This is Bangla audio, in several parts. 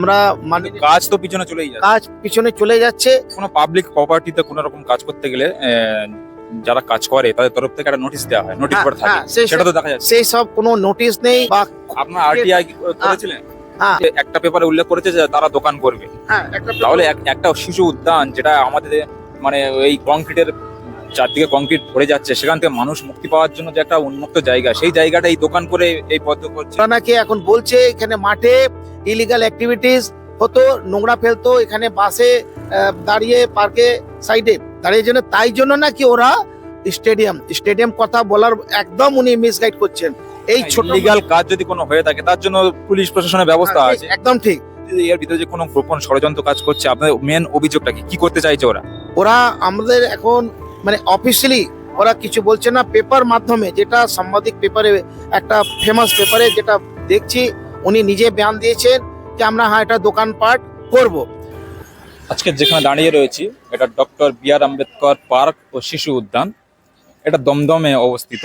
আমরা মানে কাজ তো পিছনে চলেই যাচ্ছে। কাজ পিছনে চলে যাচ্ছে। কোনো পাবলিক প্রপার্টিতে কোনো রকম কাজ করতে গেলে যারা কাজ করে তাদের তরফ থেকে একটা নোটিশ দেওয়া হয় নোটিশ হ্যাঁ, বোর্ড থাকে। হ্যাঁ, সেটা তো দেখা যাচ্ছে। সেই সব কোনো নোটিশ নেই বা আপনার আরটিআই করেছিলেন? হ্যাঁ। একটা পেপারে উল্লেখ করেছে যে তারা দোকান করবে। হ্যাঁ একটা তাহলে এক- একটা শিশু উদ্যান যেটা আমাদের মানে এই কংক্রিটের চারদিকে কংক্রিট পড়ে যাচ্ছে সেখান থেকে মানুষ মুক্তি পাওয়ার জন্য যে একটা উন্মুক্ত জায়গা সেই জায়গাটা এই দোকান করে এই পদ্ম করছে। নাকি এখন বলছে? এখানে মাঠে ইলিগাল অ্যাক্টিভিটিস হতো নোংরা ফেলতো এখানে বাসে দাঁড়িয়ে পার্কে সাইডে দাঁড়িয়ে জন্য তাই জন্য নাকি ওরা স্টেডিয়াম স্টেডিয়াম কথা বলার একদম উনি মিসগাইড করছেন। এই ছোট লিগাল কাজ যদি কোনো হয়ে থাকে তার জন্য পুলিশ প্রশাসনের ব্যবস্থা হ্যাঁ, আছে। একদম ঠিক। এর ভিতরে যে কোনো গোপন ষড়যন্ত্র কাজ করছে আপনাদের মেন অভিযোগটা কি? কি করতে চাইছে ওরা? ওরা আমাদের এখন মানে অফিসিয়ালি ওরা কিছু বলছে না পেপার মাধ্যমে যেটা সাংবাদিক পেপারে একটা ফেমাস পেপারে যেটা দেখছি উনি নিজে বয়ান দিয়েছেন যে আমরা হ্যাঁ এটা দোকানপাট করব। আজকে যেখানে দাঁড়িয়ে রয়েছি, এটা doctor B R Ambedkar park ও শিশু উদ্যান। এটা দমদমে অবস্থিত।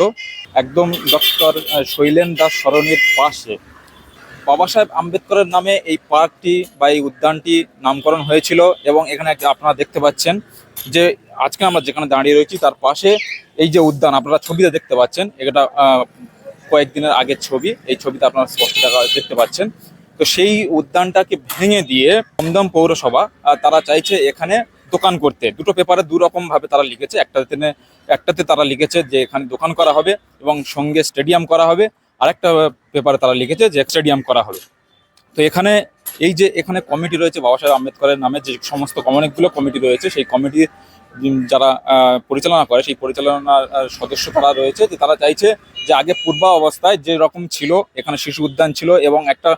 একদম ডক্টর শৈলেন দাস সরণির পাশে। বাবা সাহেব আম্বেদকরের নামে এই পার্কটি বা এই উদ্যানটি নামকরণ হয়েছিল এবং এখানে আপনারা দেখতে পাচ্ছেন যে আজকে আমরা যেখানে দাঁড়িয়ে রয়েছি, তার পাশে এই যে উদ্যান, আপনারা ছবিতে দেখতে পাচ্ছেন। এটা কয়েকদিনের আগের ছবি। এই ছবিতে আপনারা স্পষ্ট দেখা- দেখতে পাচ্ছেন। তো সেই উদ্যানটাকে ভেঙে দিয়ে দমদম পৌরসভা তারা চাইছে এখানে দোকান করতে। দুটো পেপারে দু ভাবে তারা লিখেছে। একটাতে একটাতে তারা লিখেছে যে এখানে দোকান করা হবে এবং সঙ্গে স্টেডিয়াম করা হবে। আরেকটা পেপারে তারা লিখেছে যে স্টেডিয়াম করা হবে। তো এখানে এই যে এখানে কমিটি রয়েছে, বাবা সাহেব আম্বেদকরের নামে যে সমস্ত অনেকগুলো কমিটি রয়েছে, সেই কমিটি যারা পরিচালনা করে, সেই পরিচালনার সদস্য তারা রয়েছে, যে তারা চাইছে যে আগে পূর্ব অবস্থায় যে রকম ছিল, এখানে শিশু উদ্যান ছিল এবং একটা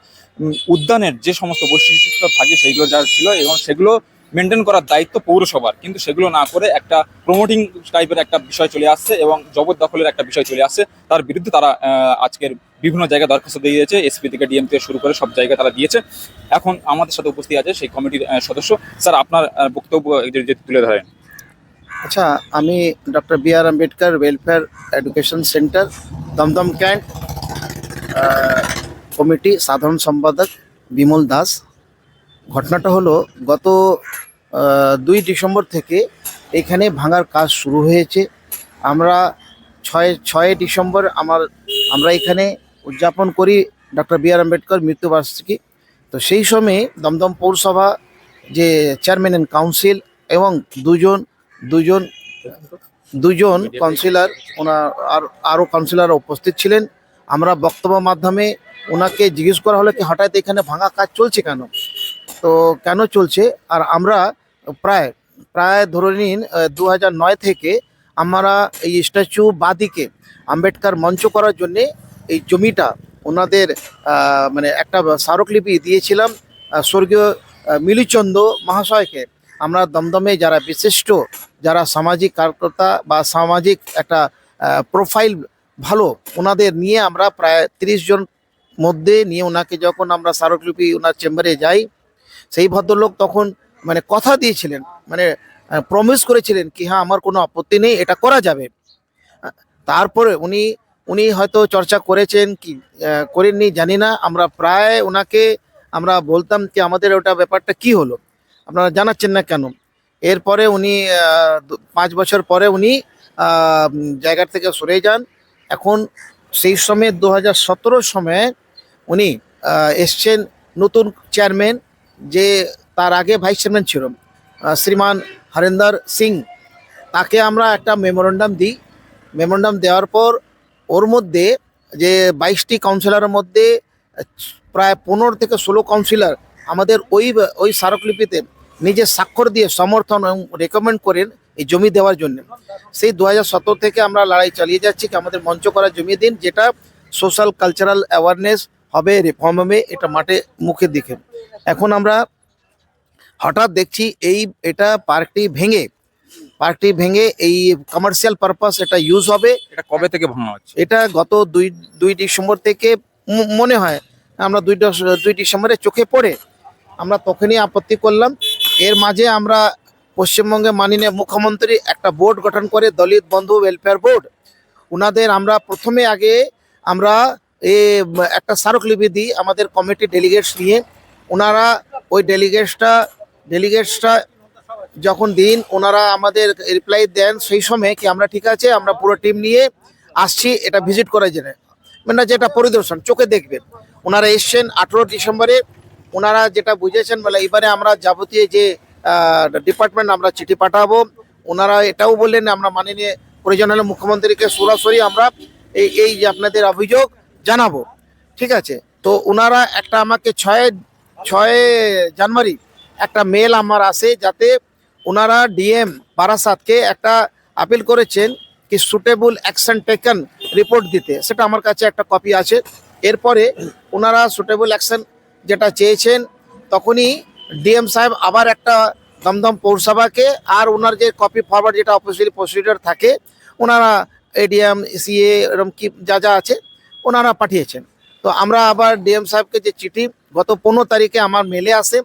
উদ্যানের যে সমস্ত বৈশিষ্ট্য থাকে সেইগুলো যা ছিল এবং সেগুলো মেনটেন করার দায়িত্ব পৌরসভার। কিন্তু সেগুলো না করে একটা প্রমোটিং টাইপের একটা বিষয় চলে আসছে এবং জবরদখলের একটা বিষয় চলে আসছে। তার বিরুদ্ধে তারা আজকের বিভিন্ন জায়গায় দরখাস্ত দিয়ে দিয়েছে এসপি থেকে ডিএম থেকে শুরু করে সব জায়গায় তারা দিয়েছে। এখন আমাদের সাথে উপস্থিত আছে সেই কমিটির সদস্য। স্যার, আপনার বক্তব্য তুলে ধরেন। আচ্ছা আমি doctor B R Ambedkar welfare education centre Dumdum cantt committee সাধারণ সম্পাদক বিমল দাস। ঘটনাটা হলো গত দুই ডিসেম্বর থেকে এখানে ভাঙার কাজ শুরু হয়েছে। আমরা ছয় ছয় ডিসেম্বর আমার, আমরা এখানে উদযাপন করি ডক্টর বি আর আম্বেদকর মৃত্যুবার্ষিকী। তো সেই সময়ে দমদম পৌরসভা যে চেয়ারম্যান অ্যান্ড কাউন্সিল এবং দুজন দুজন দুজন কাউন্সিলর ওনার আর আরও কাউন্সিলর উপস্থিত ছিলেন। আমরা বক্তব্য মাধ্যমে ওনাকে জিজ্ঞেস করা হলো কি হঠাৎ এখানে ভাঙা কাজ চলছে কেন? তো কেন চলছে? আর আমরা প্রায় প্রায় ধরে নিন দু নয় থেকে আমরা এই স্ট্যাচু বাদিকে আম্বেদকর মঞ্চ করার জন্যে এই জমিটা ওনাদের মানে একটা স্মারকলিপি দিয়েছিলাম স্বর্গীয় মিলিচন্দ মহাশয়কে। আমরা দমদমে যারা বিশিষ্ট, যারা সামাজিক কার্যকর্তা বা সামাজিক একটা প্রোফাইল ভালো, ওনাদের নিয়ে আমরা প্রায় তিরিশ জন মধ্যে নিয়ে ওনাকে যখন আমরা স্মারকলিপি ওনার চেম্বারে যাই, সেই ভদ্রলোক তখন মানে কথা দিয়েছিলেন মানে প্রমিস করেছিলেন কি হ্যাঁ আমার কোনো আপত্তি নেই, এটা করা যাবে। তারপরে উনি উনি হয়তো চর্চা করেছেন কি করেননি, জানি না, আমরা প্রায় ওনাকে, আমরা বলতাম কি, আমাদের ওটা ব্যাপারটা কি হলো? আপনারা জানাচ্ছেন না কেন? এরপরে উনি পাঁচ বছর পরে উনি আহ, উম, জায়গা থেকে সরে যান। এখন সেই সময় দু হাজার সময়ে উনি এসছেন নতুন চেয়ারম্যান যে তার আগে ভাইস চেয়ারম্যান ছিল শ্রীমান হরিন্দর সিং। তাকে আমরা একটা মেমোরেন্ডাম দিই। মেমোরেন্ডাম দেওয়ার পর ওর মধ্যে যে বাইশটি কাউন্সিলরের মধ্যে প্রায় পনেরো থেকে ষোলো কাউন্সিলর আমাদের ওই ওই স্মারকলিপিতে নিজে স্বাক্ষর দিয়ে সমর্থন এবং রেকমেন্ড করেন এই জমি দেওয়ার জন্য। সেই দু হাজার সতেরো থেকে আমরা লড়াই চালিয়ে যাচ্ছি কি আমাদের মঞ্চ করা জমি দিন যেটা সোশ্যাল কালচারাল অ্যাওয়ারনেস হবে রিফর্ম হবে এটা মাঠে মুখের দিকে। এখন আমরা হঠাৎ দেখছি এই এটা পার্কটি ভেঙে পার্কটি ভেঙে এই কমার্শিয়াল পারপাস এটা ইউজ হবে। এটা কবে থেকে ভাঙা হচ্ছে? এটা গত দুই দুই ডিসেম্বর থেকে মনে হয় আমরা দুই দুই ডিসেম্বরে চোখে পড়ে। আমরা তখনই আপত্তি করলাম এর মাঝে আমরা পশ্চিমবঙ্গে মাননীয় মুখ্যমন্ত্রী একটা বোর্ড গঠন করে দলিত বন্ধু ওয়েলফেয়ার বোর্ড ওনাদের আমরা প্রথমে আগে আমরা এ, একটা স্মারকলিপি দিই আমাদের কমিটি ডেলিগেটস নিয়ে। ওনারা ওই ডেলিগেটসটা ডেলিগেটসটা যখন দিন ওনারা আমাদের রিপ্লাই দেন সেই সময় কি আমরা ঠিক আছে, আমরা পুরো টিম নিয়ে আসছি, এটা ভিজিট করার জন্য। মানে যেটা পরিদর্শন, চোখে দেখবেন। ওনারা এসছেন আঠেরো ডিসেম্বরে। ওনারা যেটা বুঝেছেন, বলে এবারে আমরা যাবতীয় যে ডিপার্টমেন্ট আমরা চিঠি পাঠাবো, ওনারা এটাও বললেন, আমরা মাননীয় প্রয়োজন হলে মুখ্যমন্ত্রীকে সরাসরি আমরা এই এই যে আপনাদের অভিযোগ জানাব। ঠিক আছে? তো ওনারা একটা আমাকে ছয় ছয় জানুয়ারি একটা মেল আমার আসে যাতে ওনারা ডিএম বারাসাতকে একটা আপিল করেছেন কি সুটেবল অ্যাকশন টেকেন রিপোর্ট দিতে। সেটা আমার কাছে একটা কপি আছে। এরপরে ওনারা সুটেবল অ্যাকশন যেটা চেয়েছেন, তখনই ডিএম সাহেব আবার একটা দমদম পৌরসভাকে আর ওনার যে কপি ফরওয়ার্ড যেটা অফিসিয়ালি প্রসিডিওর থাকে, ওনারা এডিএম সিএ এরকম কি যা যা আছে, ওনারা পাঠিয়েছেন। তো আমরা আবার ডিএম সাহেবকে যে চিঠি, গত পনেরো তারিখে আমার মেলে আসে,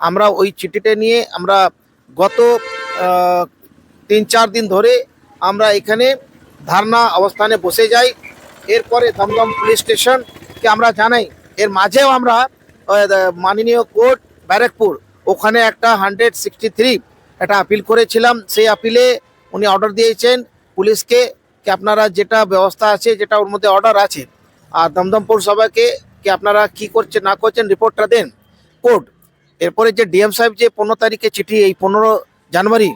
আমরা ওই চিঠিটা নিয়ে আমরা গত তিন চার দিন ধরে আমরা এখানে ধারণা অবস্থানে বসে যাই। এরপরে দমদম পুলিশ স্টেশনকে আমরা জানাই। এর মাঝেও আমরা মাননীয় কোর্ট ব্যারাকপুর, ওখানে একটা হান্ড্রেড সিক্সটি থ্রি একটা আপিল করেছিলাম। সেই আপিলে উনি অর্ডার দিয়েছেন পুলিশকে কি আপনারা যেটা ব্যবস্থা আছে যেটা ওর মধ্যে অর্ডার আছে, আর দমদম পৌরসভাকে কি আপনারা কি করছেন, না করছেন রিপোর্টটা দেন। কোর্ট, এরপরে যে ডিএম সাহেব যে পনেরো তারিখে চিঠি, এই পনেরো জানুয়ারি,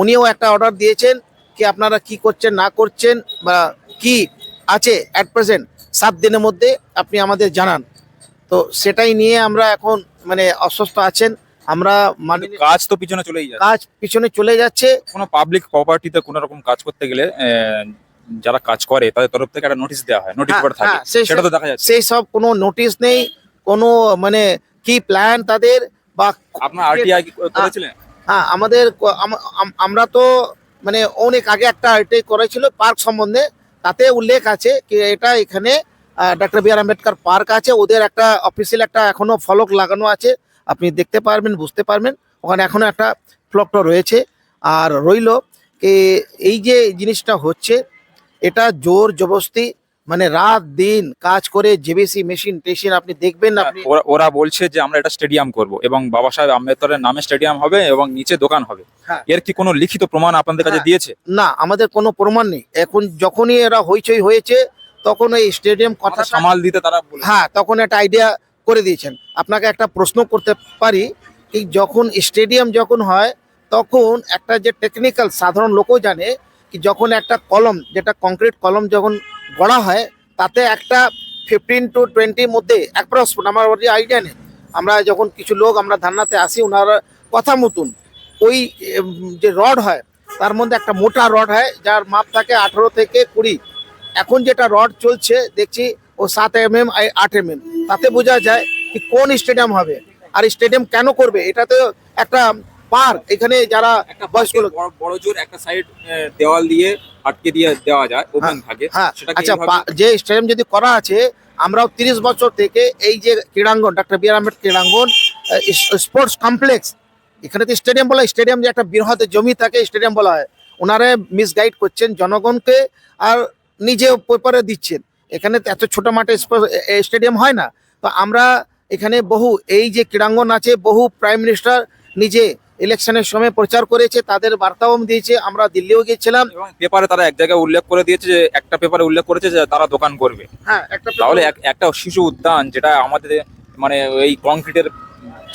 উনিও একটা অর্ডার দিয়েছেন কি আপনারা কি করছেন, না করছেন বা কি আছে অ্যাট প্রেজেন্ট সাত দিনের মধ্যে আপনি আমাদের জানান। তো সেটাই নিয়ে আমরা এখন মানে অস্বস্ত আছেন। আমরা মানে কাজ তো পিছনে চলেই যাচ্ছে। কাজ পিছনে চলে যাচ্ছে। কোনো পাবলিক প্রপার্টিতে কোনো রকম কাজ করতে গেলে যারা কাজ করে তাদের তরফ থেকে একটা নোটিশ দেওয়া হয় নোটিশ হ্যাঁ, বোর্ড থাকে। হ্যাঁ, সেটা তো দেখা যাচ্ছে। সেই সব কোনো নোটিশ নেই কোনো মানে কি প্ল্যান তাদের বা আপনার আরটিআই করেছিলেন? হ্যাঁ আমাদের আমরা তো মানে অনেক আগে একটা আইটাই করেছিল পার্ক সম্বন্ধে। তাতে উল্লেখ আছে কি এটা এখানে doctor B R Ambedkar park আছে। ওদের একটা অফিসিয়াল একটা এখনও ফলক লাগানো আছে। আপনি দেখতে পারবেন বুঝতে পারবেন। ওখানে এখনও একটা ফ্লকটা রয়েছে। আর রইল কি এই যে জিনিসটা হচ্ছে এটা জোর জবস্তি মানে রাত দিন কাজ করে জেবিসি মেশিন টেশিন আপনি দেখবেন আপনি ওরা- ওরা বলছে যে আমরা এটা স্টেডিয়াম করব এবং বাবা সাহেব আম্বেদকরের নামে স্টেডিয়াম হবে এবং নিচে দোকান হবে। হ্যাঁ। এর কি কোনো লিখিত প্রমাণ আপনাদের কাছে হ্যাঁ। দিয়েছে? না আমাদের কোনো প্রমাণ নেই। এখন যখনই এরা হইচই হয়েছে তখন এই স্টেডিয়াম কথা সামাল দিতে তারা। হ্যাঁ তখন একটা আইডিয়া করে দিয়েছেন। আপনাকে একটা প্রশ্ন করতে পারি কি যখন স্টেডিয়াম যখন হয় তখন একটা যে টেকনিক্যাল সাধারণ লোকও জানে কি যখন একটা কলম যেটা কংক্রিট কলম যখন গড়া হয় তাতে একটা ফিফটিন টু টোয়েন্টির মধ্যে অ্যাপ্রক্স আমার আইডিয়া নেই। আমরা যখন কিছু লোক আমরা ধারণাতে আসি ওনারা কথা মতন ওই যে রড হয় তার মধ্যে একটা মোটা রড হয় যার মাপ থাকে আঠেরো থেকে কুড়ি। এখন যেটা রড চলছে দেখছি ও সাত এম এম আট এম এম তাতে বোঝা যায় কি কোন স্টেডিয়াম হবে আর স্টেডিয়াম কেন করবে? এটা তো একটা পার্ক এখানে যারা বয়স্ক লোক বড় জোর একটা সাইড দেওয়াল দিয়ে আটকে দিয়ে দেওয়া যায় ওপেন থাকে। হ্যাঁ। আচ্ছা যে স্টেডিয়াম যদি করা আছে আমরাও তিরিশ বছর থেকে এই যে ক্রীড়াঙ্গন ডাক্তার বি আর আম্বেদকর ক্রীড়াঙ্গন স্পোর্টস কমপ্লেক্স এখানে তো স্টেডিয়াম বলা স্টেডিয়াম যে একটা বৃহৎ জমি থাকে স্টেডিয়াম বলা হয়। ওনারা মিসগাইড করছেন জনগণকে আর নিজে পেপারে দিচ্ছেন। এখানে এত ছোট মাঠে স্টেডিয়াম হয় না। তো আমরা এখানে বহু এই যে ক্রীড়াঙ্গন আছে বহু প্রাইম মিনিস্টার নিজে ইলেকশনের সময় প্রচার করেছে তাদের বার্তাও দিয়েছে আমরা দিল্লিও গিয়েছিলাম। এবং পেপারে তারা এক জায়গায় উল্লেখ করে দিয়েছে যে একটা পেপারে উল্লেখ করেছে যে তারা দোকান করবে। হ্যাঁ একটা তাহলে এক- একটা শিশু উদ্যান যেটা আমাদের মানে এই কংক্রিটের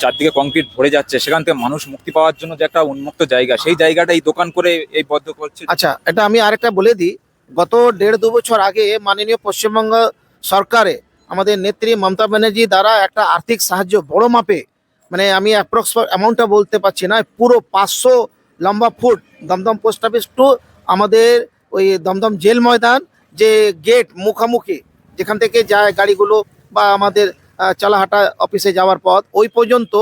চারদিকে কংক্রিট ভরে যাচ্ছে সেখান থেকে মানুষ মুক্তি পাওয়ার জন্য যে একটা উন্মুক্ত জায়গা সেই জায়গাটা এই দোকান করে এই বদ্ধ করছে। আচ্ছা এটা আমি আরেকটা বলে দিই। গত দেড় দু বছর আগে মাননীয় পশ্চিমবঙ্গ সরকারে আমাদের নেত্রী মমতা ব্যানার্জি দ্বারা একটা আর্থিক সাহায্য বড় মাপে মানে আমি অ্যাপ্রক্স অ্যামাউন্টটা বলতে পারছি না, পুরো পাঁচশো লম্বা foot Dumdum post office to আমাদের ওই দমদম জেল ময়দান যে গেট মুখামুখি, যেখান থেকে যায় গাড়িগুলো বা আমাদের চালাহাটা অফিসে যাওয়ার পথ, ওই পর্যন্ত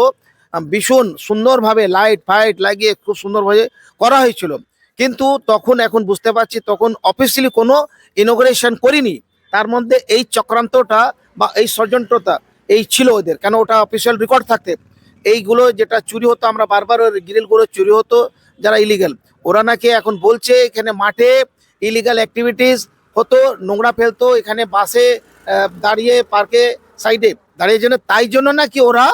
ভীষণ সুন্দরভাবে লাইট ফাইট লাগিয়ে খুব সুন্দরভাবে করা হয়েছিল। কিন্তু তখন এখন বুঝতে পারছি তখন অফিসিয়ালি কোনো ইনোগ্রেশন করিনি। তার মধ্যে এই চক্রান্তটা বা এই ষড়যন্ত্রতা এই ছিল ওদের, কেন ওটা অফিসিয়াল রেকর্ড থাকতে। এইগুলো যেটা চুরি হতো, আমরা বারবার ওই গ্রিলগুলো চুরি হতো যারা ইলিগাল ওরা নাকি এখন বলছে এখানে মাঠে ইলিগাল অ্যাক্টিভিটিস হতো, নোংরা ফেলতো, এখানে বাসে দাঁড়িয়ে পার্কে সাইডে দাঁড়িয়ে জন্য তাই জন্য নাকি ওরা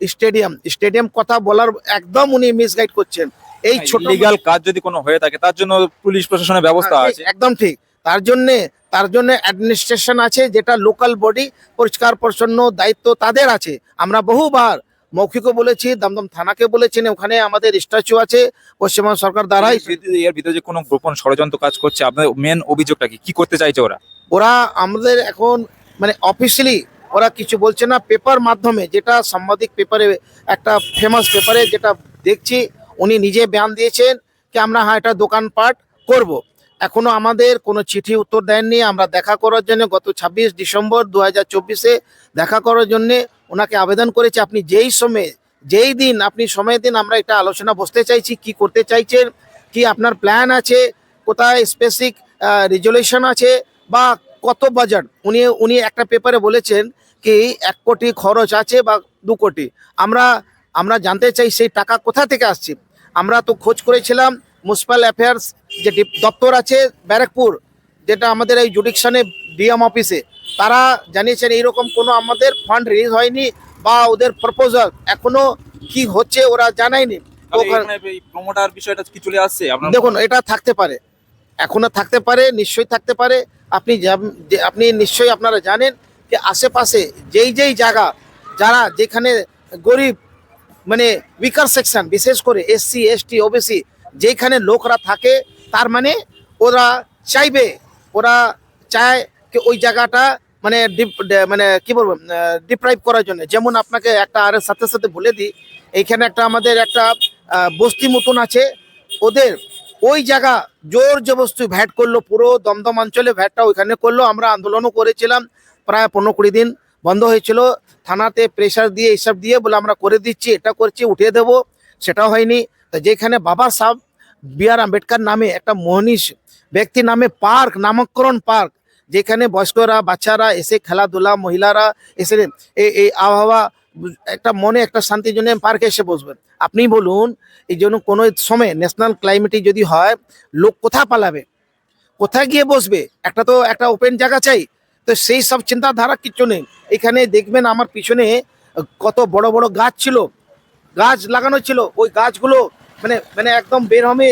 স্টেডিয়াম স্টেডিয়াম কথা বলার একদম উনি মিসগাইড করছেন। এই ছোট লিগাল কাজ যদি কোনো হয়ে থাকে তার জন্য পুলিশ প্রশাসনের ব্যবস্থা হ্যাঁ, আছে। একদম ঠিক। তার জন্য তার জন্য অ্যাডমিনিস্ট্রেশন আছে যেটা লোকাল বডি পরিষ্কার পরিচ্ছন্ন দায়িত্ব তাদের আছে। আমরা বহুবার মৌখিকও বলেছি দমদম থানাকে বলেছেন ওখানে আমাদের স্ট্যাচু আছে পশ্চিমবঙ্গ সরকার দ্বারাই। এর ভিতরে- যে কোনো গোপন ষড়যন্ত্র কাজ করছে আপনাদের মেন অভিযোগটা কি? কি করতে চাইছে ওরা? ওরা আমাদের এখন মানে অফিসিয়ালি ওরা কিছু বলছে না পেপার মাধ্যমে যেটা সাংবাদিক পেপারে একটা ফেমাস পেপারে যেটা দেখছি উনি নিজে বয়ান দিয়েছেন কি আমরা হ্যাঁ এটা দোকানপাট করব। এখনও আমাদের কোনো চিঠি উত্তর দেননি। আমরা দেখা করার জন্য গত ছাব্বিশ ডিসেম্বর দু হাজার দেখা করার জন্য ওনাকে আবেদন করেছে। আপনি যেই সময়ে, যেই দিন, আপনি সময় দিন আমরা এটা আলোচনা বসতে চাইছি, কি করতে চাইছেন, কি আপনার প্ল্যান আছে, কোথায় স্পেসিক রেজুলেশন আছে বা কত বাজার উনি উনি একটা পেপারে বলেছেন কি এক কোটি খরচ আছে বা দু কোটি। আমরা আমরা জানতে চাই সেই টাকা কোথা থেকে আসছে। আমরা তো খোঁজ করেছিলাম মিউনিসিপ্যাল অ্যাফেয়ার্স যে দপ্তর আছে ব্যারাকপুর যেটা আমাদের এই জুডিকশনে ডিএম অফিসে তারা জানিয়েছেন এইরকম কোনো আমাদের ফান্ড রিলিজ হয়নি বা ওদের প্রপোজাল এখনও কি হচ্ছে ওরা জানায়নি। প্রমোটার বিষয়টা কি চলে আসছে? দেখুন এটা থাকতে পারে। এখনও থাকতে পারে নিশ্চয়ই থাকতে পারে। আপনি আপনি নিশ্চয়ই আপনারা জানেন যে আশেপাশে যেই যেই জায়গা যারা যেখানে গরিব মানে উইকার সেকশন বিশেষ করে এসসি এসটি ওবিসি যেখানে লোকরা থাকে, তার মানে ওরা চাইবে, ওরা চায় কি ওই জায়গাটা মানে মানে কি বলব ডিপ্রাইভ করার জন্য। যেমন আপনাকে একটা আর সাথে সাথে বলে দিই, এইখানে একটা আমাদের একটা বস্তি মতন আছে, ওদের ওই জায়গা জোর জবস্তি ভ্যাট করল, পুরো দমদম অঞ্চলে ভ্যাটটা ওইখানে করল। আমরা আন্দোলনও করেছিলাম, প্রায় পনেরো কুড়ি দিন বন্ধ হয়েছিল। থানাতে প্রেশার দিয়ে এইসব দিয়ে বলে আমরা করে দিচ্ছি, এটা করছি, উঠিয়ে দেবো, সেটাও হয়নি। তা যেখানে বাবা সাহেব বি আর আম্বেদকর নামে একটা মনীষ ব্যক্তি নামে পার্ক, নামকরণ পার্ক, যেখানে বয়স্করা, বাচ্চারা এসে খেলাধুলা, মহিলারা এসে এই এই আবহাওয়া, একটা মনে, একটা শান্তির জন্য পার্কে এসে বসবেন আপনি বলুন, এই জন্য কোনো সময় ন্যাশনাল ক্লাইমেটে যদি হয়, লোক কোথায় পালাবে? কোথায় গিয়ে বসবে? একটা তো একটা ওপেন জায়গা চাই। তো সেই সব চিন্তাধারা কিচ্ছু নেই। এখানে দেখবেন আমার পিছনে কত বড় বড় গাছ ছিল। গাছ লাগানো ছিল। ওই গাছগুলো মানে মানে একদম বেরহমে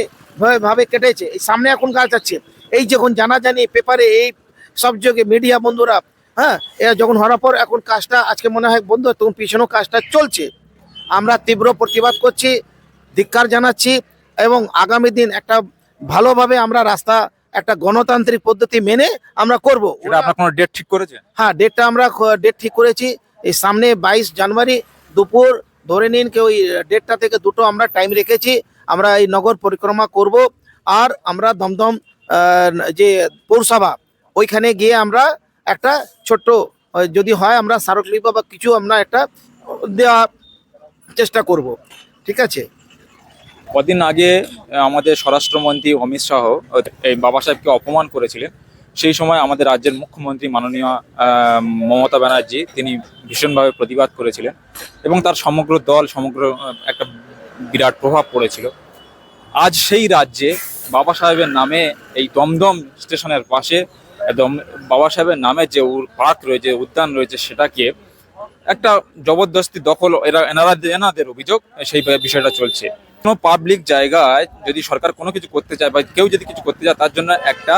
ভাবে- কেটেছে। এই সামনে এখন গাছ আছে। এই যখন জানা জানি পেপারে এই সব যোগে মিডিয়া বন্ধুরা হ্যাঁ এরা যখন হওয়ার পর এখন কাজটা আজকে মনে হয় বন্ধু, তখন পিছনেও কাজটা চলছে। আমরা তীব্র প্রতিবাদ করছি, ধিক্কার জানাচ্ছি এবং আগামী দিন একটা ভালোভাবে আমরা রাস্তা একটা গণতান্ত্রিক পদ্ধতি মেনে আমরা করব। আপনার কোনো ডেট ঠিক করেছে হ্যাঁ ডেটটা আমরা ডেট ঠিক করেছি। এই সামনে বাইশ জানুয়ারি দুপুর ধরে নিন কি ওই ডেটটা থেকে দুটো আমরা টাইম রেখেছি। আমরা এই নগর পরিক্রমা করব আর আমরা দমদম যে পৌরসভা ওইখানে গিয়ে আমরা একটা ছোট্ট যদি হয় আমরা স্মারকলিপি বা কিছু আমরা একটা দেওয়া চেষ্টা করব। ঠিক আছে? কদিন আগে আমাদের স্বরাষ্ট্রমন্ত্রী অমিত শাহ এই বাবা সাহেবকে অপমান করেছিলেন। সেই সময় আমাদের রাজ্যের মুখ্যমন্ত্রী মাননীয় মমতা ব্যানার্জি, তিনি ভীষণভাবে প্রতিবাদ করেছিলেন এবং তার সমগ্র দল, সমগ্র একটা বিরাট প্রভাব পড়েছিল। আজ সেই রাজ্যে বাবা সাহেবের নামে এই দমদম স্টেশনের পাশে, একদম বাবা সাহেবের নামে যে পার্ক রয়েছে, উদ্যান রয়েছে, সেটাকে একটা জবরদস্তি দখল, এরা, এনারা, এনাদের অভিযোগ, সেই বিষয়টা চলছে। কোনো পাবলিক জায়গায় যদি সরকার কোনো কিছু করতে চায় বা কেউ যদি কিছু করতে চায়, তার জন্য একটা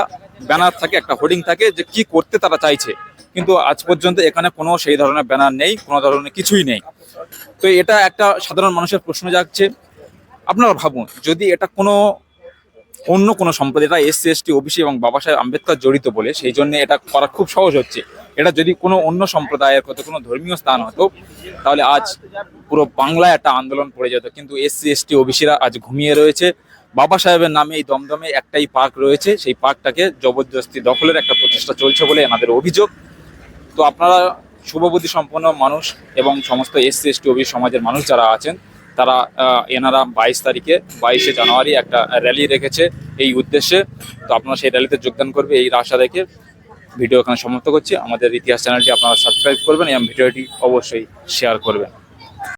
ব্যানার থাকে, একটা হোর্ডিং থাকে যে কি করতে তারা চাইছে। কিন্তু আজ পর্যন্ত এখানে কোনো সেই ধরনের ব্যানার নেই, কোনো ধরনের কিছুই নেই। তো এটা একটা সাধারণ মানুষের প্রশ্ন জাগছে। আপনারা ভাবুন, যদি এটা কোনো অন্য কোনো সম্পদ এটা এসসি এসটি ওবিসি এবং বাবা সাহেব আম্বেদকর জড়িত বলে, সেই জন্য এটা করা খুব সহজ হচ্ছে। এটা যদি কোনো অন্য সম্প্রদায়ের হতো কোনো ধর্মীয় স্থান হতো, তাহলে আজ পুরো বাংলায় একটা আন্দোলন পড়ে যেত। কিন্তু এসসি, এসটি, ওবিসিরা আজ ঘুমিয়ে রয়েছে। বাবা সাহেবের নামে এই দমদমে একটাই পার্ক রয়েছে। সেই পার্কটাকে জবরদস্তি দখলের একটা প্রচেষ্টা চলছে বলে এনাদের অভিযোগ। তো আপনারা শুভবুদ্ধি সম্পন্ন মানুষ এবং সমস্ত এসসি, এসটি, ওবিসি সমাজের মানুষ যারা আছেন, তারা এনারা বাইশ তারিখে, বাইশে জানুয়ারি একটা র্যালি রেখেছে এই উদ্দেশ্যে। তো আপনারা সেই র্যালিতে যোগদান করবে এই আশা রেখে। ভিডিও এখানে সমাপ্ত করছি। আমাদের ইতিহাস চ্যানেলটি আপনারা সাবস্ক্রাইব করবেন এবং ভিডিওটি অবশ্যই শেয়ার করবেন।